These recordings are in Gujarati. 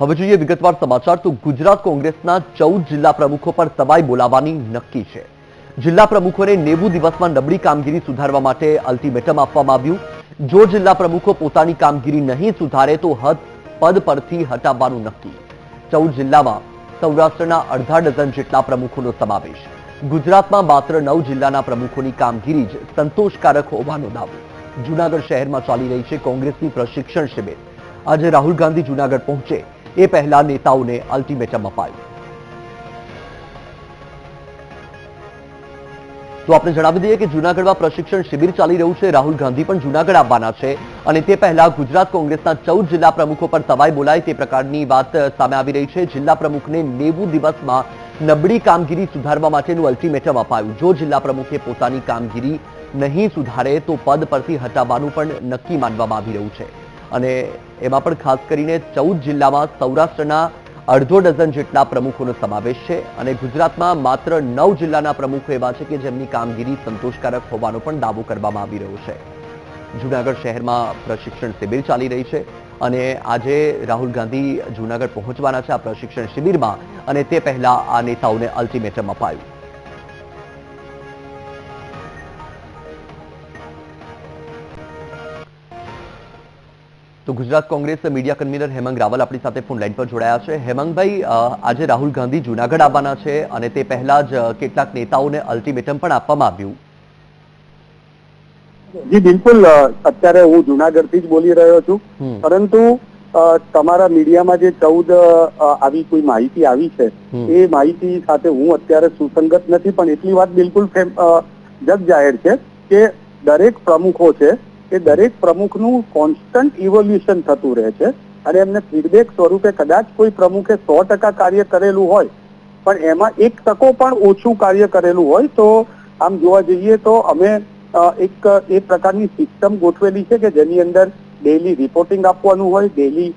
હવે જોઈએ વિગતવાર સમાચાર. તો ગુજરાત કોંગ્રેસના ચૌદ જિલ્લા પ્રમુખો પર સવાઈ બોલાવવાની નક્કી છે. જિલ્લા પ્રમુખોને નેવું દિવસમાં નબળી કામગીરી સુધારવા માટે અલ્ટિમેટમ આપવામાં આવ્યું. જો જિલ્લા પ્રમુખો પોતાની કામગીરી નહીં સુધારે, તો હદ પદ પરથી હટાવવાનું નક્કી. ચૌદ જિલ્લામાં સૌરાષ્ટ્રના અડધા ડઝન જેટલા પ્રમુખોનો સમાવેશ. ગુજરાતમાં માત્ર નવ જિલ્લાના પ્રમુખોની કામગીરી જ સંતોષકારક હોવાનો દાવો. જૂનાગઢ શહેરમાં ચાલી રહી છે કોંગ્રેસની પ્રશિક્ષણ શિબિર. આજે રાહુલ ગાંધી જૂનાગઢ પહોંચે. એ પહેલા નેતાઓને અલ્ટિમેટમ અપાયું. તો આપણે જણાવી દઈએ કે જૂનાગઢમાં પ્રશિક્ષણ શિબિર ચાલી રહ્યું છે. રાહુલ ગાંધી પણ જૂનાગઢ આવવાના છે અને તે પહેલા ગુજરાત કોંગ્રેસના ચૌદ જિલ્લા પ્રમુખો પર સવાઈ બોલાય તે પ્રકારની વાત સામે આવી રહી છે. જિલ્લા પ્રમુખને નેવું દિવસમાં નબળી કામગીરી સુધારવા માટેનું અલ્ટિમેટમ અપાયું. જો જિલ્લા પ્રમુખે પોતાની કામગીરી નહીં સુધારે, તો પદ પરથી હટાવવાનું પણ નક્કી માનવામાં આવી રહ્યું છે. અને એમાં પણ ખાસ કરીને ચૌદ જિલ્લામાં સૌરાષ્ટ્રના અડધો ડઝન જેટલા પ્રમુખોનો સમાવેશ છે અને ગુજરાતમાં માત્ર નવ જિલ્લાના પ્રમુખો એવા છે કે જેમની કામગીરી સંતોષકારક હોવાનો પણ દાવો કરવામાં આવી રહ્યો છે. જૂનાગઢ શહેરમાં પ્રશિક્ષણ શિબિર ચાલી રહી છે અને આજે રાહુલ ગાંધી જૂનાગઢ પહોંચવાના છે આ પ્રશિક્ષણ શિબિરમાં અને તે પહેલા આ નેતાઓને અલ્ટિમેટમ અપાયું. તો ગુજરાત કોંગ્રેસ મીડિયા કન્વીનર હેમંગ રાવલ આપણી સાથે ફોન લાઈન પર જોડાયા છે. હેમંગભાઈ આજે રાહુલ ગાંધી જૂનાગઢ આવવાના છે અને તે પહેલા જ કેટલાક નેતાઓને અલ્ટિમેટમ પણ આપવામાં આવ્યું. જી બિલકુલ અત્યારે હું જુનાગઢથી જ બોલી રહ્યો છું. પરંતુ તમારા મીડિયામાં જે ચૌદ આવી કોઈ માહિતી આવી છે એ માહિતી સાથે હું અત્યારે સુસંગત નથી પણ એટલી વાત બિલકુલ જગ જાહેર છે કે દરેક પ્રમુખો છે એ દરેક પ્રમુખનું કોન્સ્ટન્ટ ઇવોલ્યુશન થતું રહે છે. અને એમને ફીડબેક સ્વરૂપે કદાચ કોઈ પ્રમુખે સો ટકા કાર્ય કરેલું હોય, પણ એમાં એક ટકો પણ ઓછું કાર્ય કરેલું હોય, તો આમ જોવા જઈએ તો અમે એક, એ પ્રકારની સિસ્ટમ ગોઠવેલી છે કે જેની અંદર ડેલી રિપોર્ટિંગ આપવાનું હોય ડેલી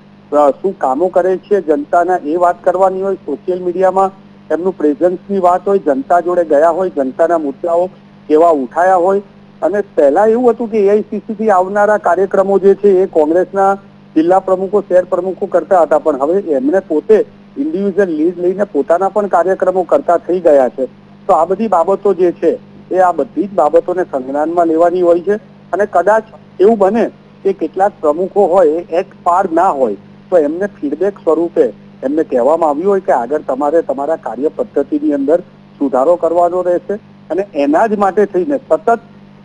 શું કામો કરે છે, જનતાના એ વાત કરવાની હોય સોશિયલ મીડિયામાં એમનું પ્રેઝન્સની વાત હોય, જનતા જોડે ગયા હોય, જનતાના મુદ્દાઓ કેવા ઉઠાયા હોય અને પહેલા એવું હતું કે એઆઈસીસી થી આવનારા કાર્યક્રમો જે છે એ કોંગ્રેસના જિલ્લા પ્રમુખો, શહેર પ્રમુખો કરતા હતા. પણ હવે એમને પોતે ઇન્ડિવિજ્યુઅલ લીડ લઈને પોતાના પણ કાર્યક્રમો કરતા થઈ ગયા છે. તો આ બધી બાબતો જે છે એ આ બધી જ બાબતોને સંજ્ઞાનમાં લેવાની હોય છે. અને કદાચ એવું બને કે કેટલાક પ્રમુખો હોય એ એક પાર ના હોય, તો એમને ફીડબેક સ્વરૂપે એમને કહેવામાં આવ્યું હોય કે આગળ તમારે તમારા કાર્ય પદ્ધતિની અંદર સુધારો કરવાનો રહેશે. અને એના જ માટે થઈને સતત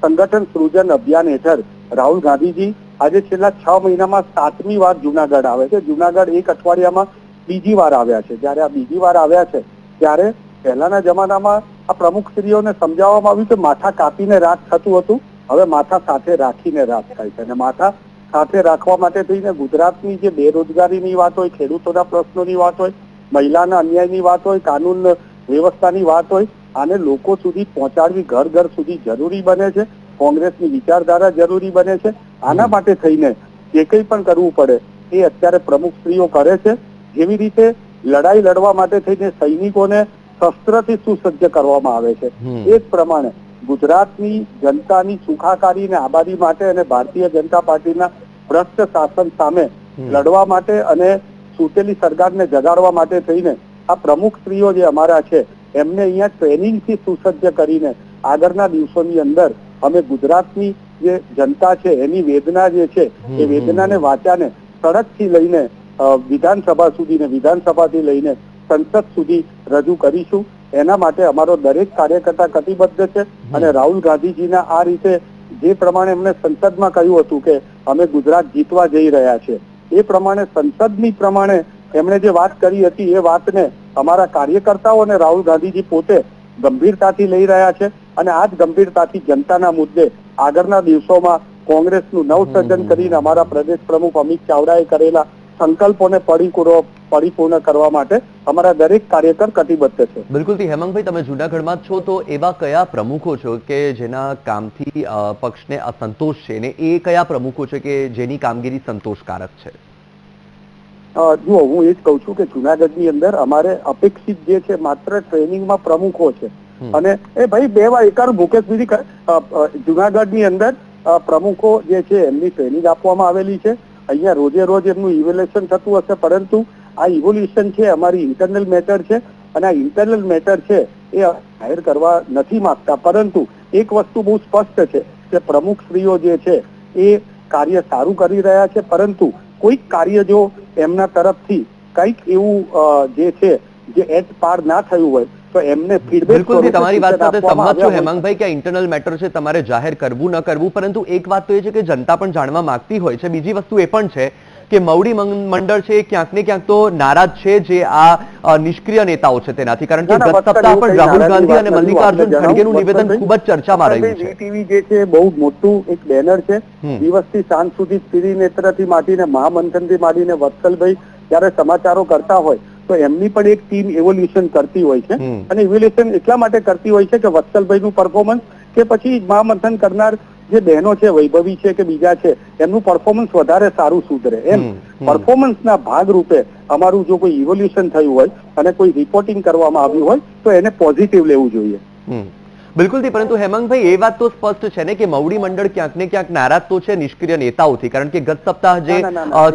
સંગઠન સૃજન અભિયાન હેઠળ રાહુલ ગાંધીજી આજે છેલ્લા છ મહિનામાં સાતમી વાર જુનાગઢ આવે છે. જુનાગઢ એક અઠવાડિયામાં બીજી વાર આવ્યા છે. જ્યારે આ બીજી વાર આવ્યા છે, ત્યારે પહેલાના જમાનામાં આ પ્રમુખશ્રીઓને સમજાવવામાં આવ્યું કે માથા કાપીને રાત થતું હતું. હવે માથા સાથે રાખીને રાત થાય છે. અને માથા સાથે રાખવા માટે થઈને ગુજરાતની જે બેરોજગારીની વાત હોય, ખેડૂતોના પ્રશ્નોની વાત હોય, મહિલાના અન્યાયની વાત હોય, કાનૂન વ્યવસ્થાની વાત હોય આને લોકો સુધી પહોંચાડવી ઘર ઘર સુધી જરૂરી બને છે. કોંગ્રેસની વિચારધારા જરૂરી બને છે. આના માટે થઈને જે કંઈ પણ કરવું પડે એ અત્યારે પ્રમુખશ્રીઓ કરે છે. જેવી રીતે લડાઈ લડવા માટે થઈને સૈનિકોને શસ્ત્રથી સુસજ્જ કરવામાં આવે છે. એ જ પ્રમાણે ગુજરાતની જનતાની સુખાકારી અને આબાદી માટે અને ભારતીય જનતા પાર્ટીના ભ્રષ્ટ શાસન સામે લડવા માટે અને સૂતેલી સરકારને જગાડવા માટે થઈને આ પ્રમુખ સ્ત્રીઓ જે અમારા છે એમને અહીંયા ટ્રેનિંગથી સુસજ્જ કરીને આગળના દિવસોની અંદર અમે ગુજરાતની જે જનતા છે એની વેદના જે છે એ વેદનાને વાંચાને સડકથી લઈને વિધાનસભા સુધી ને વિધાનસભાથી લઈને સંસદ સુધી રજૂ કરીશું. એના માટે અમારો દરેક કાર્યકર્તા કટિબદ્ધ છે અને રાહુલ ગાંધીજીના આ રીતે જે પ્રમાણે એમણે સંસદમાં કહ્યું હતું કે અમે ગુજરાત જીતવા જઈ રહ્યા છે એ પ્રમાણે સંસદની પ્રમાણે એમણે જે વાત કરી હતી એ વાતને અમારા કાર્યકર્તાઓ અને રાહુલ ગાંધીજી પોતે ગંભીરતાથી લઈ રહ્યા છે અને આ જ ગંભીરતાથી જનતાના મુદ્દે આગળના દિવસોમાં કોંગ્રેસનું નવસર્જન કરીને અમારા પ્રદેશ પ્રમુખ અમિત ચાવડાએ કરેલા સંકલ્પોને પરિપૂર્ણ કરવા માટે અમારા દરેક કાર્યકર કટિબદ્ધ છે. બિલકુલથી હેમંતભાઈ તમે જૂનાગઢમાં છો તો એવા કયા પ્રમુખો છો કે જેના કામથી પક્ષને અસંતોષ છે ને એ કયા પ્રમુખો છે કે જેની કામગીરી સંતોષકારક છે? જુઓ હું એ જ કહું છું કે જુનાગઢની અંદર અમારે અપેક્ષિત જે છે માત્ર ટ્રેનિંગમાં પ્રમુખો છે. અને એ ભાઈ બે વાર એકાર મુકેશ સુધી જુનાગઢની અંદર પ્રમુખો જે છે એમની ટ્રેનિંગ આપવામાં આવેલી છે. અહીંયા રોજે રોજ એમનું ઇવેલ્યુએશન થતું હશે પરંતુ આ ઇવોલ્યુશન છે અમારી ઇન્ટરનલ મેટર છે અને આ ઇન્ટરનલ મેટર છે એ જાહેર કરવા નથી માંગતા. પરંતુ એક વસ્તુ બહુ સ્પષ્ટ છે કે પ્રમુખ શ્રીઓ જે છે એ કાર્ય સારું કરી રહ્યા છે પરંતુ કોઈક કાર્ય જો એમના તરફથી કંઈક એવું જે છે જે એટ પાર ના થયું હોય તો એમને ફીડબેક બિલકુલ તમારી વાત સાથે સંમત છું હેમાંગભાઈ કે ઇન્ટરનલ મેટર છે તમારે જાહેર કરવું ન કરવું પરંતુ એક વાત તો એ છે કે જનતા પણ જાણવા માંગતી હોય છે. બીજી વસ્તુ એ પણ છે કે મવડી મંડળ છે ક્યાંક ને ક્યાંક તો નારાજ છે જે આ નિષ્ક્રિય નેતાઓ છે તેનાથી. કારણ કે ના, ના, ગત સપ્તાહ પણ રાહુલ ગાંધી અને મલ્લિકાર્જુન ખડગેનું નિવેદન ખૂબ જ ચર્ચામાં રહ્યું છે. ટીવી જે છે બહુ મોટું એક બેનર છે. દિવસથી સાંજ સુધી ત્રિનેત્રથી માંડીને મહામંથનથી માંડીને વત્સલભાઈ જ્યારે સમાચારો કરતા હોય તો એમની પણ એક ટીમ એવોલ્યુશન કરતી હોય છે. અને ઇવોલ્યુશન એટલા માટે કરતી હોય છે કે વત્સલભાઈનું પરફોર્મન્સ કે પછી મહામંથન કરનાર જે બહેનો છે વૈભવી છે કે બીજા છે એમનું પરફોર્મન્સ વધારે સારું સુધરે. એમ. પરફોર્મન્સના ભાગરૂપે અમારું જો કોઈ ઇવોલ્યુશન થયું હોય અને કોઈ રિપોર્ટિંગ કરવામાં આવ્યું હોય તો એને પોઝિટિવ લેવું જોઈએ. બિલકુલથી પરંતુ હેમંતભાઈ એ વાત તો સ્પષ્ટ છે ને કે મવડી મંડળ ક્યાંક ને ક્યાંક નારાજ તો છે નિષ્ક્રિય નેતાઓથી કારણ કે ગત સપ્તાહ જે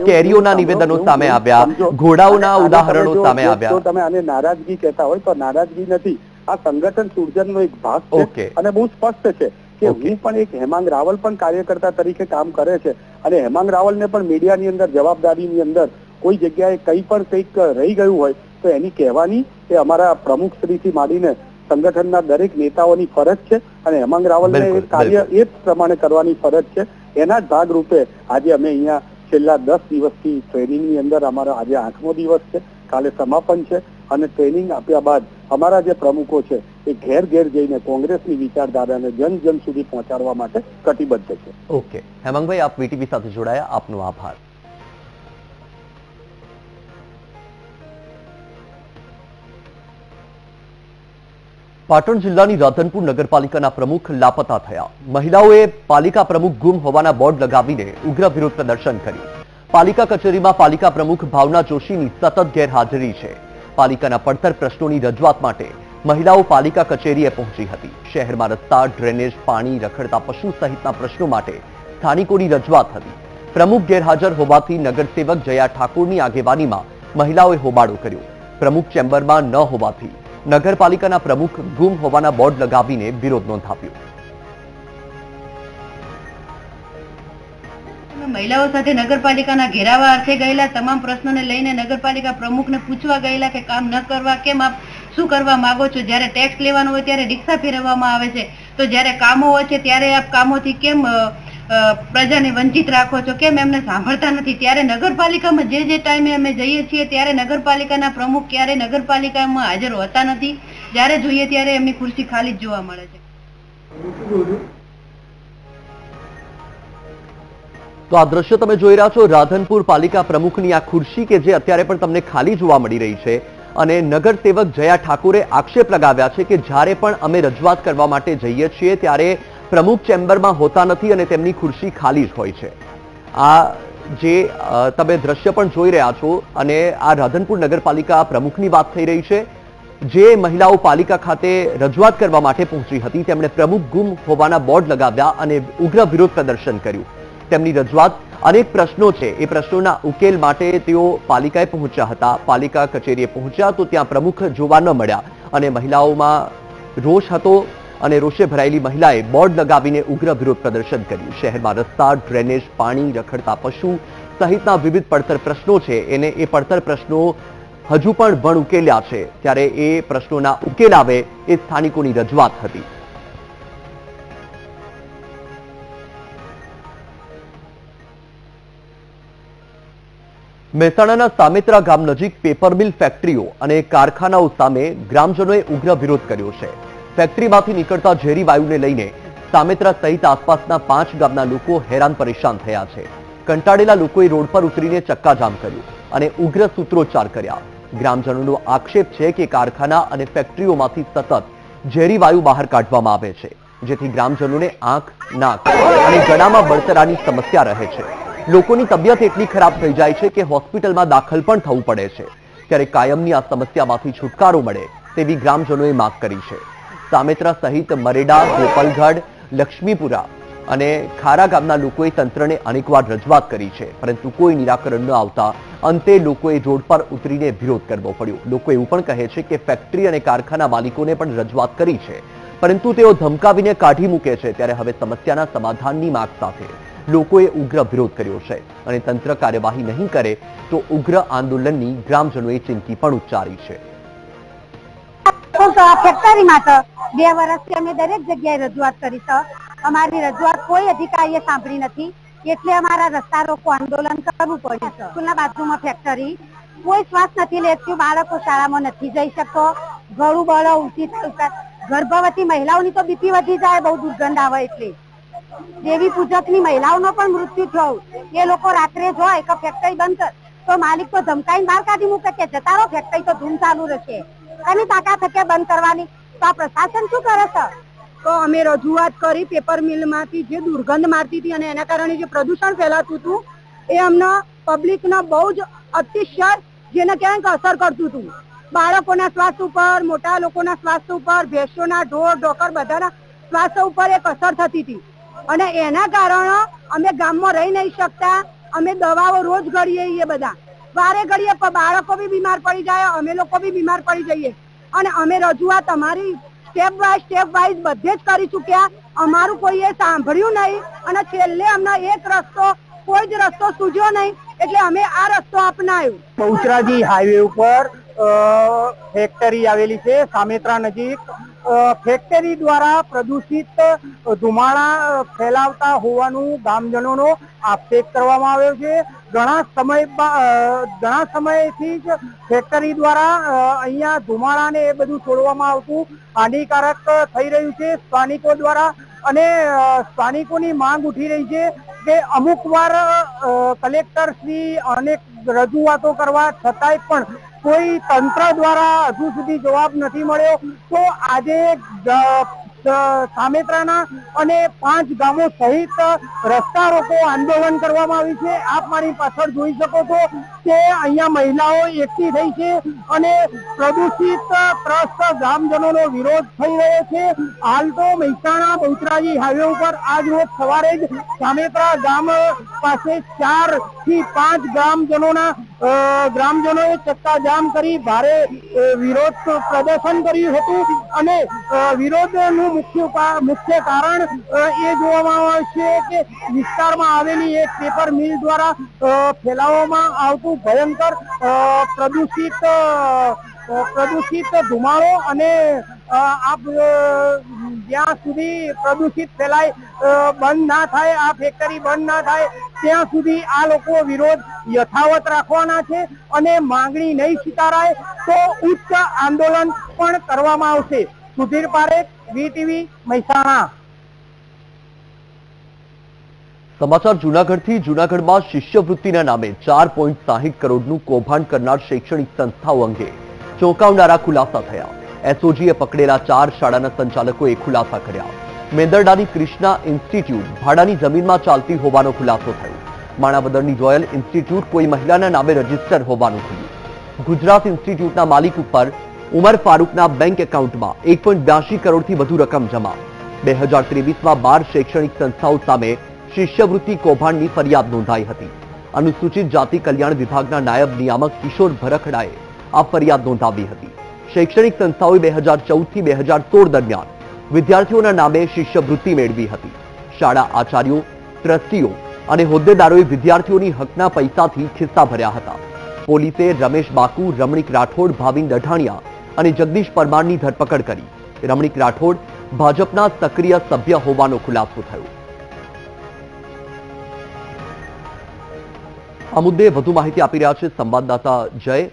કેરીઓના નિવેદનો સામે આવ્યા ઘોડાઓના ઉદાહરણો સામે આવ્યા. જો તમે આને નારાજગી કહેતા હોય તો નારાજગી નથી. આ સંગઠન સૂર્જનનો એક ભાગ છે અને બહુ સ્પષ્ટ છે. કે. હું પણ એક હેમાંગ રાવલ પણ કાર્યકર્તા તરીકે કામ કરે છે. અને હેમાંગ રાવલને પણ મીડિયાની અંદર જવાબદારીની અંદર કોઈ જગ્યાએ કંઈ પણ કંઈક રહી ગયું હોય તો એની કહેવાની એ અમારા પ્રમુખ શ્રીથી માંડીને સંગઠનના દરેક નેતાઓની ફરજ છે. અને હેમાંગ રાવલને કાર્ય એ જ પ્રમાણે કરવાની ફરજ છે. એના જ ભાગરૂપે આજે અમે અહીંયા છેલ્લા દસ દિવસથી ટ્રેનિંગની અંદર અમારો આજે આઠમો દિવસ છે. કાલે સમાપન છે. અને ટ્રેનિંગ આપ્યા બાદ અમારા જે પ્રમુખો છે એ ઘેર ઘેર જઈને કોંગ્રેસની વિચારધારાને જન જન સુધી પહોંચાડવા માટે કટિબદ્ધ છે. ઓકે હેમાંગભાઈ આપ વીટીવી સાથે જોડાયા. આપનો આભાર. પાટણ જિલ્લાની રાધનપુર નગરપાલિકાના પ્રમુખ લાપતા થયા. મહિલાઓએ પાલિકા પ્રમુખ ગુમ હોવાના બોર્ડ લગાવીને ઉગ્ર વિરોધ પ્રદર્શન કર્યું. પાલિકા કચેરીમાં પાલિકા પ્રમુખ ભાવના જોશીની સતત ગેરહાજરી છે. પાલિકાના પડતર પ્રશ્નોની રજૂઆત માટે મહિલાઓ પાલિકા કચેરીએ પહોંચી હતી. શહેરમાં રસ્તા, ડ્રેનેજ, પાણી, રખડતા પશુ સહિતના પ્રશ્નો માટે સ્થાનિકોની રજૂઆત હતી. પ્રમુખ ગેરહાજર હોવાથી નગરસેવક જયા ઠાકોરની આગેવાનીમાં મહિલાઓએ હોબાળો કર્યો. પ્રમુખ ચેમ્બરમાં ન હોવાથી નગરપાલિકાના પ્રમુખ ગુમ હોવાના બોર્ડ લગાવીને વિરોધ નોંધાવ્યો. મહિલાઓ સાથે નગરપાલિકાના ઘેરાવા અર્થે ગયેલા તમામ પ્રશ્નોને લઈને નગરપાલિકા પ્રમુખને પૂછવા ગયેલા કે કામ ન કરવા કેમ આપ શું કરવા માંગો છો? જ્યારે ટેક્સ લેવાનો હોય ત્યારે રિક્ષા ફેરવવામાં આવે છે. તો જ્યારે કામો હોય છે ત્યારે આપ કામોથી કેમ પ્રજાને વંચિત રાખો છો? કેમ એમને સાંભળતા નથી? ત્યારે નગરપાલિકામાં જે જે ટાઈમે અમે જઈએ છીએ ત્યારે નગરપાલિકાના પ્રમુખ ક્યારે નગરપાલિકામાં હાજર હોતા નથી. જ્યારે જોઈએ ત્યારે એમની ખુરશી ખાલી જ જોવા મળે છે? તો આ દ્રશ્ય તમે જોઈ રહ્યા છો, રાધનપુર પાલિકા પ્રમુખની આ ખુરશી કે જે અત્યારે પણ તમને ખાલી જોવા મળી રહી છે. અને નગરસેવક જયા ઠાકુરે આક્ષેપ લગાવ્યા છે કે જ્યારે પણ અમે રજૂઆત કરવા માટે જઈએ છીએ, ત્યારે પ્રમુખ ચેમ્બરમાં હોતા નથી અને તેમની ખુરશી ખાલી જ હોય છે. આ જે તમે દ્રશ્ય પણ જોઈ રહ્યા છો અને આ રાધનપુર નગરપાલિકા પ્રમુખની વાત થઈ રહી છે. જે મહિલાઓ પાલિકા ખાતે રજૂઆત કરવા માટે પહોંચી હતી, તેમણે પ્રમુખ ગુમ હોવાના બોર્ડ લગાવ્યા અને ઉગ્ર વિરોધ પ્રદર્શન કર્યું. તેમની રજૂઆત અનેક પ્રશ્નો છે. એ પ્રશ્નોના ઉકેલ માટે તેઓ પાલિકાએ પહોંચ્યા હતા. પાલિકા કચેરીએ પહોંચ્યા તો ત્યાં પ્રમુખ જોવા ન મળ્યા અને મહિલાઓમાં રોષ હતો અને રોષે ભરાયેલી મહિલાએ બોર્ડ લગાવીને ઉગ્ર વિરોધ પ્રદર્શન કર્યું. શહેરમાં રસ્તા, ડ્રેનેજ, પાણી, રખડતા પશુ સહિતના વિવિધ પડતર પ્રશ્નો છે. એને એ પડતર પ્રશ્નો હજુ પણ વણ ઉકેલ્યા છે. ત્યારે એ પ્રશ્નોના ઉકેલ આવે એ સ્થાનિકોની રજૂઆત હતી. મહેસાણાના સામેત્રા ગામ નજીક પેપર મિલ ફેક્ટરીઓ અને કારખાનાઓ સામે ગ્રામજનોએ ઉગ્ર વિરોધ કર્યો છે. ફેક્ટરીમાંથી નીકળતા ઝેરી વાયુને લઈને સામેત્રા સહિત આસપાસના પાંચ ગામના લોકો હેરાન પરેશાન થયા છે. કંટાળેલા લોકોએ રોડ પર ઉતરીને ચક્કાજામ કર્યું અને ઉગ્ર સૂત્રોચ્ચાર કર્યા. ગ્રામજનોનો આક્ષેપ છે કે કારખાના અને ફેક્ટરીઓમાંથી સતત ઝેરી વાયુ બહાર કાઢવામાં આવે છે, જેથી ગ્રામજનોને આંખ, નાક અને ગળામાં બળતરાની સમસ્યા રહે છે. લોકોની તબિયત એટલી ખરાબ થઈ જાય છે કે હોસ્પિટલમાં દાખલ પણ થવું પડે છે. ત્યારે કાયમની આ સમસ્યામાંથી છુટકારો મળે તેવી ગ્રામજનોએ માંગ કરી છે. સામેત્રા સહિત મરેડા, ગોપાલગઢ, લક્ષ્મીપુરા અને ખારા ગામના લોકોએ તંત્રને અનેકવાર રજૂઆત કરી છે, પરંતુ કોઈ નિરાકરણ ન આવતા અંતે લોકોએ રોડ પર ઉતરીને વિરોધ કરવો પડ્યો. લોકો એવું પણ કહે છે કે ફેક્ટરી અને કારખાના માલિકોને પણ રજૂઆત કરી છે, પરંતુ તેઓ ધમકાવીને કાઢી મૂકે છે, ત્યારે હવે સમસ્યાના સમાધાનની માંગ સાથે. લોકોએ ઉગ્ર વિરોધ કર્યો છે અને તંત્ર કાર્યવાહી નહીં કરે તો ઉગ્ર આંદોલનની ગ્રામજનોએ ચીમકી પણ ઉચ્ચારી છે. બે વર્ષથી અમે દરેક જગ્યાએ રજૂઆત કરી છે. અમારી રજૂઆત કોઈ અધિકારીએ સાંભળી નથી. એટલે અમારા રસ્તા રોકો આંદોલન કરવું પડ્યું છે. સ્કૂલના બાથરૂમમાં ફેક્ટરી. કોઈ શ્વાસ નથી લેતું, બાળકો શાળામાં નથી જઈ શકતો ગળું બળો થાય ગર્ભવતી મહિલાઓની તો બીપી વધી જાય, બહુ દુર્ગંધ આવે એટલે. દેવી પૂજકની મહિલાઓનો પણ મૃત્યુ થયું. એ લોકો રાત્રે જોય કે ફેક્ટરી બંધ કર. તો માલિક તો ધમકાઈને બહાર કાઢી મૂકે કે જતા રહો ફેક્ટરી તો ધૂમ ચાલુ રહેશે. એની તાકાત હકે બંધ કરવાની. તો આ પ્રશાસન શું કરે છે? તો અમે રજૂઆત કરી પેપર મિલમાંથી જે દુર્ગંધ મારતી હતી અને એના કારણે જે પ્રદૂષણ ફેલાતું હતું, એ અમને પબ્લિકના બહુ જ અતિશય જેને ક્યાંક અસર કરતું હતું. બાળકોના સ્વાસ્થ્ય ઉપર, મોટા લોકોના સ્વાસ્થ્ય ઉપર, ભેંસોના ઢોર, ઢોકર બધાના સ્વાસ્થ્ય ઉપર એક અસર થતી હતી. અને એના કારણે અમે ગામમાં રહી નહીં શકતા. અમે દવાઓ રોજ ઘડીએ છીએ બધા. વારે ઘડીએ બાળકો બી બીમાર પડી જાય, અમે લોકો બી બીમાર પડી જઈએ. અને અમે રજૂઆત અમારી સ્ટેપ બાય સ્ટેપ વાઇઝ બધે જ કરી ચૂક્યા. અમારું કોઈએ સાંભળ્યું નહીં અને છેલ્લે અમને એક રસ્તો, કોઈ જ રસ્તો સૂજ્યો નહીં. એટલે અમે આ રસ્તો અપનાવ્યો બહુચરાજી હાઈવે ઉપર ફેક્ટરી આવેલી છે, સામેત્રા નજીક. ફેક્ટરી દ્વારા પ્રદૂષિત ધુમાડા ફેલાવતા હોવાનું ગામજનોનો આક્ષેપ કરવામાં આવ્યો છે. ઘણા સમય ઘણા સમયથી જ ફેક્ટરી દ્વારા અહીંયા ધુમાડાને એ બધું છોડવામાં આવતું હાનિકારક થઈ રહ્યું છે. સ્થાનિકો દ્વારા અને સ્થાનિકોની માંગ ઉઠી રહી છે. કે અમુક વાર કલેક્ટર શ્રી અનેક રજૂઆતો કરવા છતાંય પણ કોઈ તંત્ર દ્વારા હજુ સુધી જવાબ નથી મળ્યો. તો આજે સામેત્રાના અને પાંચ ગામો સહિત રસ્તા રોકો આંદોલન કરવામાં આવ્યું છે. આપ મારી પાછળ જોઈ શકો છો કે અહીંયા મહિલાઓ એકઠી થઈ છે અને પ્રદૂષિત ત્રસ્ત ગામજનોનો વિરોધ થઈ રહ્યો છે. હાલ તો મહેસાણા, બહુચરાજી હાઈવે ઉપર આજ રોજ સવારે જ સામેત્રા ગામ પાસે ચારથી પાંચ ગ્રામજનોના ગ્રામજનોએ ચક્કાજામ કરી ભારે વિરોધ પ્રદર્શન કર્યું હતું અને વિરોધનું મુખ્ય મુખ્ય કારણ એ જોવામાં આવે છે કે વિસ્તારમાં આવેલી એક પેપર મિલ દ્વારા ફેલાવવામાં આવતું ભયંકર પ્રદૂષિત પ્રદૂષિત ધુમાડો અને આપ જ્યાં સુધી પ્રદૂષિત ફેલાય બંધ ના થાય, આ ફેક્ટરી બંધ ના થાય ત્યાં સુધી આ લોકો વિરોધ યથાવત રાખવાના છે અને માંગણી નહીં સ્વીકારાય તો ઉચ્ચ આંદોલન પણ કરવામાં આવશે. સુધીર પારેખ, વીટીવી, મહેસાણા. સમાચાર જૂનાગઢથી, જૂનાગઢમાં શિષ્યવૃત્તિના નામે ચાર પોઈન્ટ સાહીઠ કરોડનું કૌભાંડ કરનાર શૈક્ષણિક સંસ્થાઓ અંગે ચોંકાવનારા ખુલાસા થયા. એસઓજીએ પકડેલા ચાર શાળાના સંચાલકોએ ખુલાસા કર્યા. મેંદરડાની ક્રિષ્ના ઇન્સ્ટિટ્યૂટ ભાડાની જમીનમાં ચાલતી હોવાનો ખુલાસો થયો. માણાવદરની રોયલ ઇન્સ્ટિટ્યૂટ કોઈ મહિલાના નામે રજિસ્ટર હોવાનું ખુલ્યું ગુજરાત ઇન્સ્ટિટ્યૂટના માલિક ઉપર ઉમર ફારૂકના બેંક એકાઉન્ટમાં એક કરોડથી વધુ રકમ જમા. બે હજાર ત્રેવીસમાં બાર શૈક્ષણિક સંસ્થાઓ સામે શિષ્યવૃત્તિ કૌભાંડની ફરિયાદ નોંધાઈ હતી. અનુસૂચિત જાતિ કલ્યાણ વિભાગના નાયબ નિયામક કિશોર ભરખડાએ આ ફરિયાદ નોંધાવી હતી. શૈક્ષણિક સંસ્થાઓએ બે હજાર ચૌદથી બે હજાર સોળ દરમિયાન વિદ્યાર્થીઓના નામે શિષ્યવૃત્તિ મેળવી હતી. શાળા આચાર્યો, ટ્રસ્ટીઓ અને હોદ્દેદારોએ વિદ્યાર્થીઓની હકના પૈસાથી ખિસ્સા ભર્યા હતા. પોલીસે રમેશ બાકુ, રમણીક રાઠોડ, ભાવિન દઢાણિયા અને જગદીશ પરમારની ધરપકડ કરી. રમણીક રાઠોડ ભાજપના સક્રિય સભ્ય હોવાનો ખુલાસો થયો. આ મુદ્દે વધુ માહિતી આપી રહ્યા છે સંવાદદાતા જય.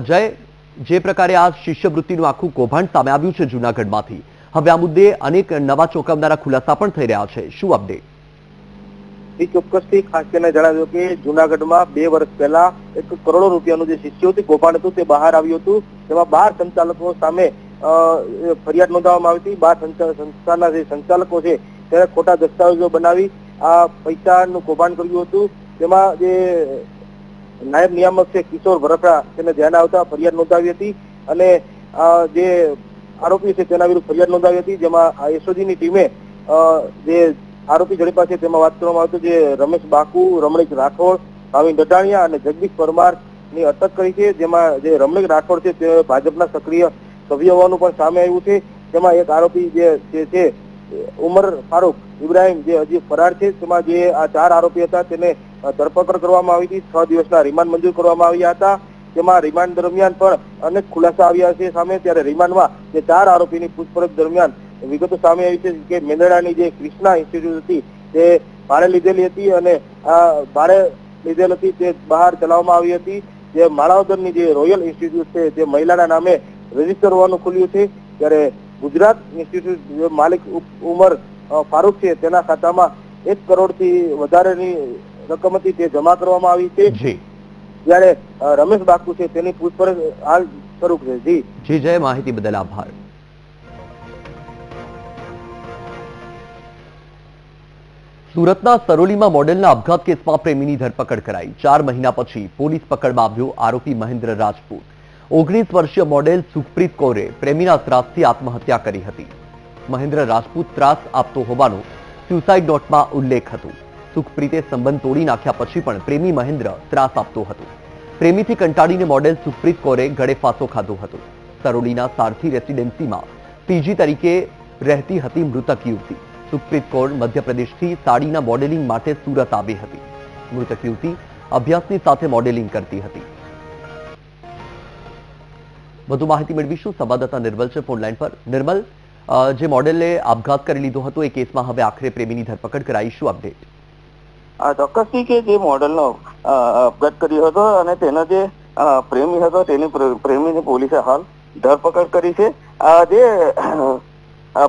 જય. જે પ્રકારે આ શિષ્યવૃત્તિનું આખું કૌભાંડ સામે આવ્યું છે જૂનાગઢમાંથી. હવે આ મુદ્દે અનેક નવા ચોંકાવનારા ખુલાસા પણ થઈ રહ્યા છે. શું અપડેટ એ ચોક્કસથી ખાસ કરીને જણાવ્યું કે જુનાગઢમાં બે વર્ષ પહેલા એક કરોડો રૂપિયાનું જે શિષ્યવૃત્તિ કૌભાંડ હતું, તે બહાર આવ્યું હતું. તેમાં બાર સંચાલકો સામે ફરિયાદ નોંધાવવામાં આવી હતી. બાર સંસ્થાના જે સંચાલકો છે, તેને ખોટા દસ્તાવેજો બનાવી, આ પૈસાનું કૌભાંડ કર્યું હતું. તેમાં જે નાયબ નિયામક છે, કિશોર ભરપરા તેને ધ્યાન આવતા ફરિયાદ નોંધાવી હતી. અને જે આરોપી છે તેના વિરુદ્ધ ફરિયાદ નોંધાવી હતી, જેમાં એસઓજીની ટીમે જે આરોપી ઝડપાયા છે તેમાં વાત કરવામાં આવતું જે રમેશ બાકુ, રમણીક રાઠોડ, ભાવિન ડટાણિયા અને જગદીશ પરમારની અટક કરી છે, જેમાં જે રમણીક રાઠોડ છે તે ભાજપના સક્રિય સભ્ય હોવાનું પણ સામે આવ્યું છે. તેમાં એક આરોપી જે છે, ઉમર ફારૂક ઇબ્રાહિમ જે હજી ફરાર છે, તેમાં જે આ ચાર આરોપી હતા, તેને ધરપકડ કરવામાં આવી હતી. છ દિવસના રિમાન્ડ મંજૂર કરવામાં આવ્યા હતા. તેમાં રિમાન્ડ દરમિયાન પણ અનેક ખુલાસા આવ્યા છે સામે. ત્યારે રિમાન્ડમાં જે ચાર આરોપીની પૂછપરછ દરમિયાન વિગતો સામે આવી છે, કે મેંદરડાની જે ક્રિષ્ના ઇન્સ્ટિટ્યૂટ હતી તે ભાડે લીધેલી હતી અને આ ભાડે લીધેલ હતી તે બહાર ચલાવવામાં આવી હતી. જે માણાવદરની જે રોયલ ઇન્સ્ટિટ્યૂટ છે તે મહિલાના નામે રજિસ્ટર હોવાનું ખુલ્યું છે. ત્યારે ગુજરાત ઇન્સ્ટિટ્યૂટ જે માલિક ઉમર ફારૂક છે તેના ખાતામાં એક કરોડથી વધારેની રકમ હતી તે જમા કરવામાં આવી છે. જ્યારે રમેશ બાકુ છે તેની પૂછપરછ હાલ શરૂ છે. જી. જી, જય માહિતી બદલ આભાર. સુરતના સરોલીમાં મોડેલના અપઘાત કેસમાં પ્રેમીની ધરપકડ કરાઈ. ચાર મહિના પછી પોલીસ પકડમાં આવ્યો આરોપી મહેન્દ્ર રાજપૂત. ઓગણીસ વર્ષીય મોડેલ સુખપ્રીત કૌરે પ્રેમીના ત્રાસથી આત્મહત્યા કરી હતી. મહેન્દ્ર રાજપૂત ત્રાસ આપતો હોવાનો સ્યુસાઇડ નોટમાં ઉલ્લેખ હતો. સુખપ્રીતે સંબંધ તોડી નાખ્યા પછી પણ પ્રેમી મહેન્દ્ર ત્રાસ આપતો હતો. પ્રેમીથી કંટાળીને મોડેલ સુખપ્રીત કૌરે ગળે ખાધો હતો. સરોડીના સારથી રેસિડેન્સીમાં પીજી તરીકે રહેતી હતી મૃતક યુવતી. સુખપ્રીત કૌર મધ્યપ્રદેશથી સાડીના મોડેલિંગ માટે સુરત આવી હતી. મૃતક યુવતી અભ્યાસની સાથે મોડેલિંગ કરતી હતી. વધુ માહિતી મેળવીશું. સંવાદદાતા નિર્મલ છે. ફોનલાઈન પર. નિર્મલ જે મોડેલે આપઘાત કરી લીધો હતો, એ કેસમાં હવે આખરે પ્રેમીની ધરપકડ કરાઈ શું અપડેટ. ચોક્કસથી કે જે મોડલનો અ, આપઘાત કર્યો હતો અને તેનો જે પ્રેમી હતો તેની પ્રેમીની પોલીસે હાલ ધરપકડ કરી છે. જે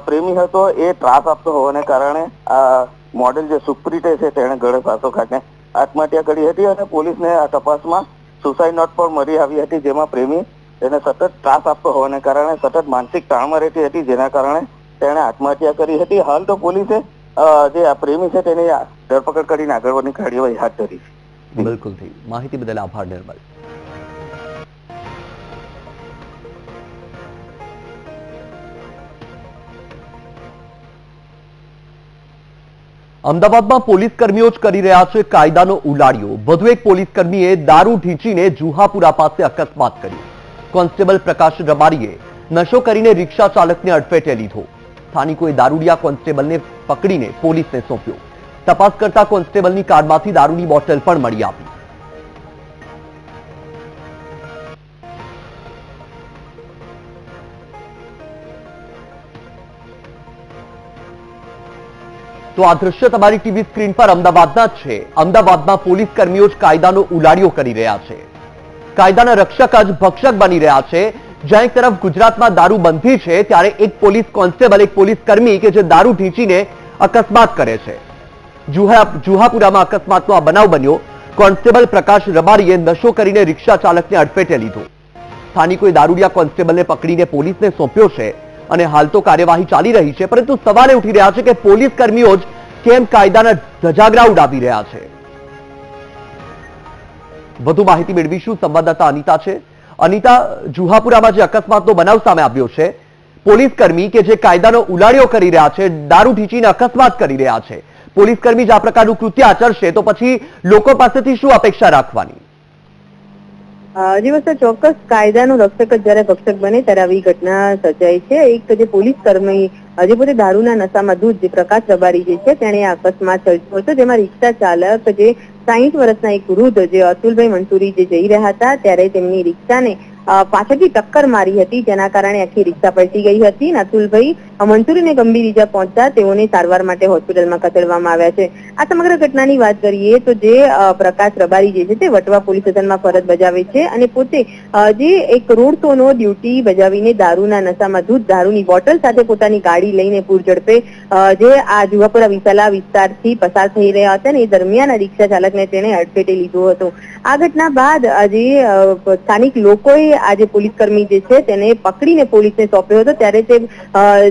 પ્રેમી હતો એ ત્રાસ આપતો હોવાને કારણે આ મોડેલ જે સુપ્રીતે છે તેણે ગળે પાસો ખાતે આત્મહત્યા કરી હતી અને પોલીસને આ તપાસમાં સુસાઇડ નોટ પણ મળી આવી હતી જેમાં પ્રેમી તેને સતત ત્રાસ આપતો હોવાને કારણે સતત માનસિક તાણમાં રહેતી હતી જેના કારણે તેણે આત્મહત્યા કરી હતી. હાલ તો પોલીસે જે આ પ્રેમી છે તેની ધરપકડ કરીને આગળની કાર્યવાહી હાથ ધરી છે. બિલકુલથી માહિતી બદલ આભાર, નિર્મલ. અમદાવાદમાં પોલીસ કર્મીઓ જ કરી રહ્યા છે કાયદાનો ઉલાડિયો વધુ એક પોલીસ કર્મીએ દારૂ ઢીંચીને જુહાપુરા પાસે અકસ્માત કર્યો. કોન્સ્ટેબલ પ્રકાશ રબારીએ નશો કરીને રિક્ષા ચાલકને અડફેટે લીધો. સ્થાનિકોએ દારૂડિયા કોન્સ્ટેબલને પકડીને પોલીસને સોંપ્યો. તપાસ કરતા કોન્સ્ટેબલની કારમાંથી દારૂની બોટલ પણ મળી આવી. તો આ દ્રશ્ય તમારી ટીવી સ્ક્રીન પર અમદાવાદના છે. અમદાવાદમાં પોલીસ કર્મીઓ જ કાયદાનો ઉલાડિયો કરી રહ્યા છે. કાયદાના રક્ષક જ ભક્ષક બની રહ્યા છે. જ્યાં એક તરફ ગુજરાતમાં દારૂ બંધી છે, ત્યારે એક પોલીસ કોન્સ્ટેબલ, એક પોલીસ કર્મી કે જે દારૂ ઢીંચીને અકસ્માત કરે છે. જુહાપુરામાં અકસ્માતનો આ બનાવ બન્યો. કોન્સ્ટેબલ પ્રકાશ રબારીએ નશો કરીને રિક્ષા ચાલકને અડફેટે લીધો. સ્થાનિકોએ દારૂડિયા કોન્સ્ટેબલને પકડીને પોલીસને સોંપ્યો છે અને હાલ તો કાર્યવાહી ચાલી રહી છે, પરંતુ સવાલે ઉઠી રહ્યા છે કે પોલીસ કર્મીઓ જ કેમ કાયદાના ધજાગરા ઉડાવી રહ્યા છે. વધુ માહિતી મેળવીશું સંવાદદાતા અનિતા છે. અનિતા જુહાપુરામાં જે અકસ્માતનો બનાવ સામે આવ્યો છે પોલીસ કર્મી કે જે કાયદાનો ઉલાડ્યો કરી રહ્યા છે, દારૂ ઢીંચીને અકસ્માત કરી રહ્યા છે. પોલીસ કર્મી જ આ પ્રકારનું કૃત્ય આચરશે તો પછી લોકો પાસેથી શું અપેક્ષા રાખવાની? જે વસ્તુ ચોક્કસ કાયદાનું રક્ષક જ જયારે ભક્ષક બને ત્યારે આવી ઘટના સર્જાય છે. એક જે પોલીસ કર્મી હજી પોતે દારૂના નશામાં દૂધ, જે પ્રકાશ રબારી જે છે, તેણે અકસ્માત સર્જ્યો હતો. જેમાં રિક્ષા ચાલક જે સાહીઠ વર્ષના એક વૃદ્ધ, જે અતુલભાઈ મંસૂરી જે જઈ રહ્યા હતા, ત્યારે તેમની રિક્ષાને પાછળથી ટક્કર મારી હતી, જેના કારણે આખી રિક્ષા પલટી ગઈ હતી અતુલભાઈ મંસૂરીને ગંભીર ઈજા પહોંચતા તેઓને સારવાર માટે હોસ્પિટલમાં ખસેડવામાં આવ્યા છે. આ સમગ્ર ઘટનાની વાત કરીએ તો જે પ્રકાશ રબારી જે છે તે વટવા પોલીસ સ્ટેશનમાં ફરજ બજાવે છે અને પોતે જે એક રોડ શોનો ડ્યુટી બજાવીને દારૂના નશામાં દૂધ દારૂની બોટલ સાથે પોતાની ગાડી લઈને પૂર ઝડપે જે આ જુવાપુરા વિશાલા વિસ્તારથી પસાર થઈ રહ્યા હતા ને એ દરમિયાન રિક્ષા ચાલકને તેણે અડફેટે લીધો હતો. આ ઘટના બાદ આજે સ્થાનિક લોકોએ આજે પોલીસ કર્મી જે છે તેને પકડીને પોલીસને સોંપ્યો હતો. ત્યારે તે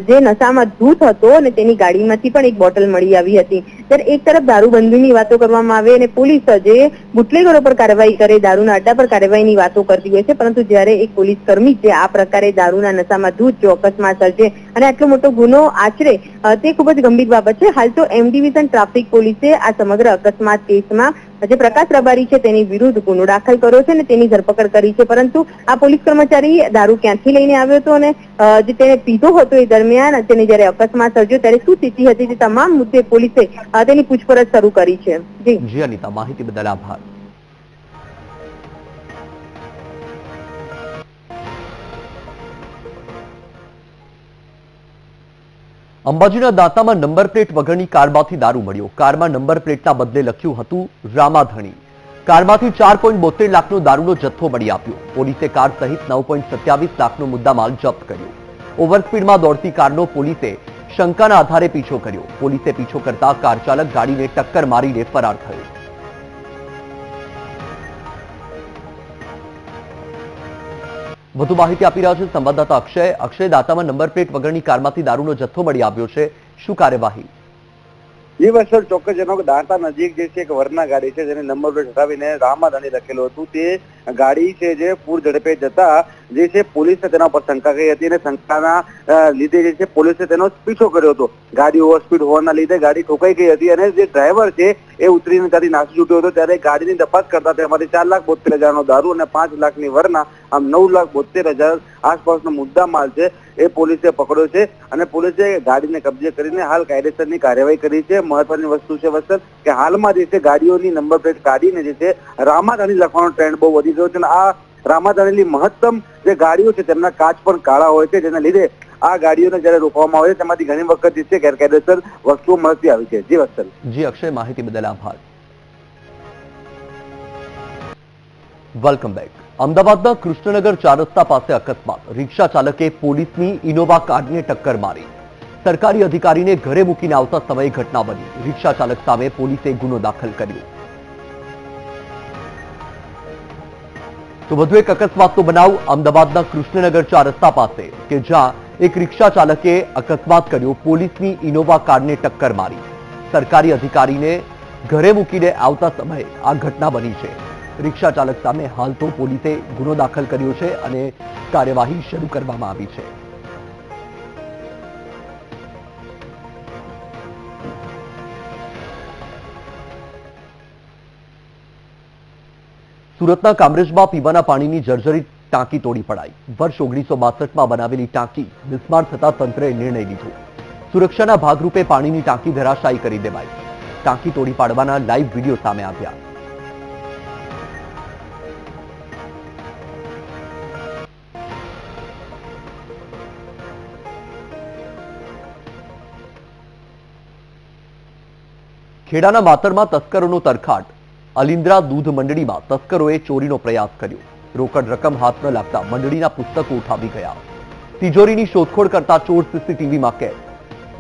જે નશામાં ધૂત હતો અને તેની ગાડીમાંથી પણ એક બોટલ મળી આવી હતી. ત્યારે એક તરફ દારૂબંધીની વાતો કરવામાં આવે અને પોલીસ જે બુટલેગરો પર કાર્યવાહી કરે, દારૂના અડ્ડા પર કાર્યવાહીની વાતો કરતી હોય છે, પરંતુ જ્યારે એક પોલીસ કર્મી જે આ પ્રકારે દારૂના નશામાં દૂધ જો અકસ્માત સર્જે અને આટલો મોટો ગુનો આચરે તે ખૂબ જ ગંભીર બાબત છે. હાલ તો એમ ડિવિઝન ટ્રાફિક પોલીસે આ સમગ્ર અકસ્માત કેસમાં જે પ્રકાશ રબારી છે તેની વિરુદ્ધ ગુનો દાખલ કર્યો છે અને તેની ધરપકડ કરી છે. પરંતુ આ પોલીસ કર્મચારી દારૂ ક્યાંથી લઈને આવ્યો હતો અને જે તેને પીધો હતો એ દરમિયાન તેને જયારે અકસ્માત સર્જ્યો, ત્યારે શું સ્થિતિ હતી? તે તમામ મુદ્દે પોલીસે તેની પૂછપરછ શરૂ કરી છે. જી. જી, અનિતા, માહિતી બદલ આભાર. અંબાજીના દાંતામાં નંબર પ્લેટ વગરની કારમાંથી દારૂ મળ્યો. કારમાં નંબર પ્લેટના બદલે લખ્યું હતું, રામાધણી. કારમાંથી ચાર પોઈન્ટ બોતેર લાખનો દારૂનો જથ્થો મળી આપ્યો પોલીસે કાર સહિત નવ પોઈન્ટ સત્યાવીસ લાખનો મુદ્દામાલ જપ્ત કર્યો. ઓવરસ્પીડમાં દોડતી કારનો પોલીસે શંકાના આધારે પીછો કર્યો. પોલીસે પીછો કરતા કાર ચાલક ગાડીને ટક્કર મારીને ફરાર થયો. વધુ માહિતી આપી રહ્યા છે સંવાદદાતા અક્ષય. અક્ષય દાતામાં નંબર પ્લેટ વગરની કારમાંથી દારૂનો જથ્થો મળી આવ્યો છે. શું કાર્યવાહી? એ વસ્તુ ચોક્કસ. જેનો દાંતા નજીક જે છે, એક વરના ગાડી છે, જેને નંબર પ્લેટ હટાવીને રામાધણી લખેલું હતું. તે ગાડી છે જે પૂર ઝડપે જતા જે છે પોલીસે તેના પર શંકા કરી હતી અને શંકાના લીધે જે છે પોલીસે તેનો પીછો કર્યો હતો. ગાડી ઓવરસ્પીડ હોવાના લીધે ગાડી ઠોકાઈ ગઈ હતી અને જે ડ્રાઈવર છે એ ઉતરીને ત્યાંથી નાસી છૂટ્યો હતો. ત્યારે ગાડીની તપાસ કરતા તેમાંથી ચાર લાખ બોતેર હજારનો દારૂ અને પાંચ લાખની વરના, આમ નવ લાખ બોતેર હજાર આસપાસનો મુદ્દા માલ છે એ પોલીસે પકડ્યો છે અને પોલીસે ગાડીને કબજે કરીને હાલ કાયદેસરની કાર્યવાહી કરી છે. મહત્વની વસ્તુ છે વસ્તુ કે હાલમાં જે છે ગાડીઓની નંબર પ્લેટ કાઢીને જે છે રામાધાની લખવાનો ટ્રેન્ડ બહુ વધી ગયો છે અને આ રામાધાનીની મહત્તમ જે ગાડીઓ છે તેમના કાચ પણ કાળા હોય છે, જેના લીધે આ ગાડીઓને જ્યારે રોકવામાં આવે છે, તેમાંથી ઘણી વખત જે છે ગેરકાયદેસર વસ્તુઓ મળતી આવી છે. જી વત્સલ જી, અક્ષય, માહિતી બદલ આભાર. વેલકમ બેક અમદાવાદના કૃષ્ણનગર ચાર રસ્તા પાસે અકસ્માત. રિક્ષા ચાલકે પોલીસની ઇનોવા કારને ટક્કર મારી. સરકારી અધિકારીને ઘરે મૂકીને આવતા સમયે ઘટના બની. રિક્ષા ચાલક સામે પોલીસે ગુનો દાખલ કર્યો. તો વધુ એક અકસ્માતનો બનાવ અમદાવાદના કૃષ્ણનગર ચાર રસ્તા પાસે, કે જ્યાં એક રિક્ષા ચાલકે અકસ્માત કર્યો, પોલીસની ઇનોવા કારને ટક્કર મારી. સરકારી અધિકારીને ઘરે મૂકીને આવતા સમયે આ ઘટના બની છે. રિક્ષા ચાલક સામે હાલ તો પોલીસે ગુનો દાખલ કર્યો છે અને કાર્યવાહી શરૂ કરવામાં આવી છે. સુરતના કામરેજમાં પીવાના પાણીની જર્જરિત ટાંકી તોડી પડાઈ. વર્ષ ઓગણીસો બાસઠમાં બનાવેલી ટાંકી બિસ્માર થતા તંત્રએ નિર્ણય લીધો. સુરક્ષાના ભાગરૂપે પાણીની ટાંકી ધરાશાયી કરી દેવાઈ. ટાંકી તોડી પાડવાના લાઈવ વીડિયો સામે આવ્યા. ખેડાના માતરમાં તસ્કરોનો તરખાટ. અલિન્દ્રા દૂધ મંડળીમાં તસ્કરોએ ચોરીનો પ્રયાસ કર્યો. રોકડ રકમ હાથ ન લાગતા મંડળીના પુસ્તકો ઉઠાવી ગયા. તિજોરીની શોધખોળ કરતા ચોર સીસીટીવીમાં કેદ.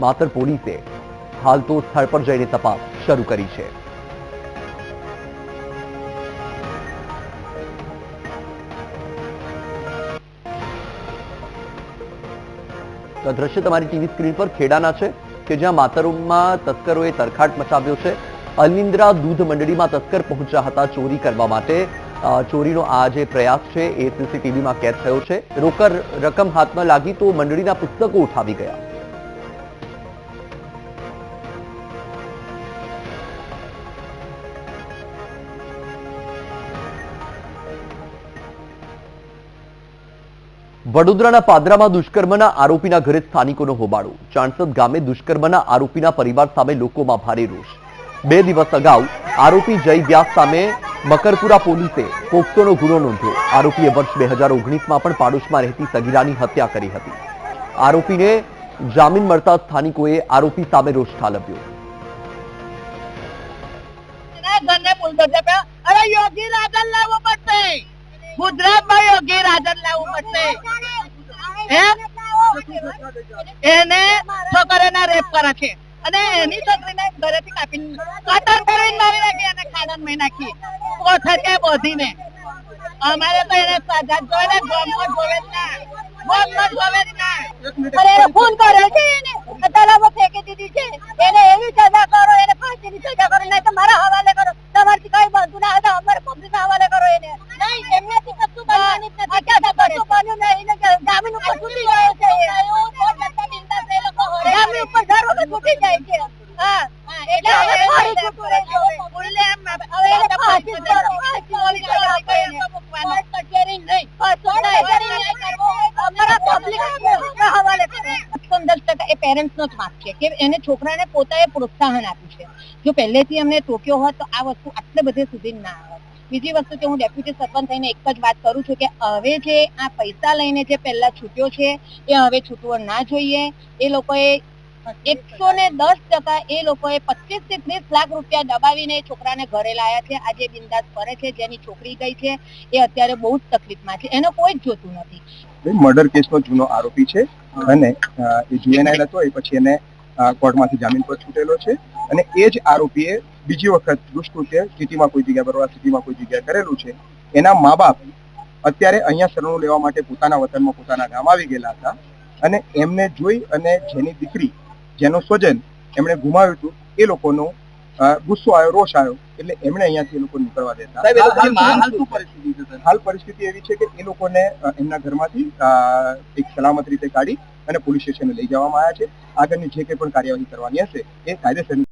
માતર પોલીસે હાલ તો સ્થળ પર જઈને તપાસ શરૂ કરી છે. તો દ્રશ્ય તમારી ટીવી સ્ક્રીન પર ખેડાના છે કે જ્યાં માતરોમાં તસ્કરોએ તરખાટ મચાવ્યો છે? અલિન્દ્રા દૂધ મંડળીમાં તસ્કર પહોંચ્યા હતા ચોરી કરવા માટે. ચોરીનો આ જે પ્રયાસ છે, એ સીસીટીવીમાં કેદ થયો છે. રોકડ રકમ હાથમાં લાગી તો મંડળીના પુસ્તકો ઉઠાવી ગયા. વડોદરાના પાદરામાં દુષ્કર્મના આરોપીના ઘરે સ્થાનિકોનો હોબાળો. ચાણસદ ગામે દુષ્કર્મના આરોપીના પરિવાર સામે લોકોમાં ભારે રોષ. બે દિવસ અગાઉ આરોપી જય વ્યાસ સામે મકરપુરા પોલીસે પોક્સોનો ગુનો નોંધ્યો. આરોપીએ વર્ષ બે હજાર ઓગણીસમાં પણ પાડોશમાં રહેતી સગીરાની હત્યા કરી હતી. આરોપીને જામીન મળતા સ્થાનિકોએ આરોપી સામે રોષ ઠાલવ્યો. ઘરને બુલડોઝર पे અરે યોગી રાજન લાવવું પડશે. ગુજરાતમાં યોગી રાજન લાવવું પડશે. હે? એને છોકરીને રેપ કરે છે. અને એની છોકરીને ઘરેથી કાપીને કટર કરીને મારી નાખી અને ખાડામાં નાખી. કોઠે બોધીને. અમારે તો એને સાજા જોઈને ને જોવે જ ના. ગોમમાં જોવે જ ફોન કર્યો છે એને. તલાવમાં ફેંકી દીધી છે. એને એવી સજા કરો, એને ફાંસી તેની સજા કરો, નહીં તો કે એને છોકરાને પોતાએ પ્રોત્સાહન આપ્યું છે. જો પહેલેથી અમને ટોક્યો હોત તો આ વસ્તુ આટલે બધે સુધી ના આવત બીજી વસ્તુ કે હું ડેપ્યુટી સરપંચ થઈને એક જ વાત કરું છું કે હવે જે આ પૈસા લઈને જે પહેલા છૂટ્યો છે, એ હવે છૂટવો ના જોઈએ. એ લોકોએ એકસો ને દસ ટકા એ લોકોએ પચીસથી ત્રીસ લાખ રૂપિયા દબાવીને એ છોકરાને ઘરે લાયા છે. આજે બિંદાસ ફરે છે, જેની છોકરી ગઈ છે, એ અત્યારે બહુ જ તકલીફમાં છે. એનો કોઈ જ જોતું નથી. મર્ડર કેસનો જૂનો આરોપી છે અને એ જુએનાઇલ હતો એ પછી એને કોર્ટમાંથી જામીન પર છૂટેલો છે અને એ જ આરોપીએ બીજી વખત દુષ્કૃત્ય સિટીમાં કોઈ જગ્યા બરોડા સિટીમાં કોઈ જગ્યા કરેલું છે. એના મા બાપ અત્યારે અહીંયા શરણું લેવા માટે પોતાના વતનમાં પોતાના ગામ આવી ગયેલા હતા અને એમને જોઈ અને જેની દીકરી જેનો સ્વજન એમણે ગુમાવ્યું હતું એ લોકોનો ગુસ્સો આવ્યો રોષ આવ્યો એટલે એમણે અહીંયાથી એ લોકો નીકળવા દેતા. હાલ પરિસ્થિતિ એવી છે કે એ લોકોને એમના ઘરમાંથી એક સલામત રીતે કાઢી અને પોલીસ સ્ટેશને લઈ જવામાં આવ્યા છે. આગળની જે કંઈ પણ કાર્યવાહી કરવાની હશે એ કાયદેસરની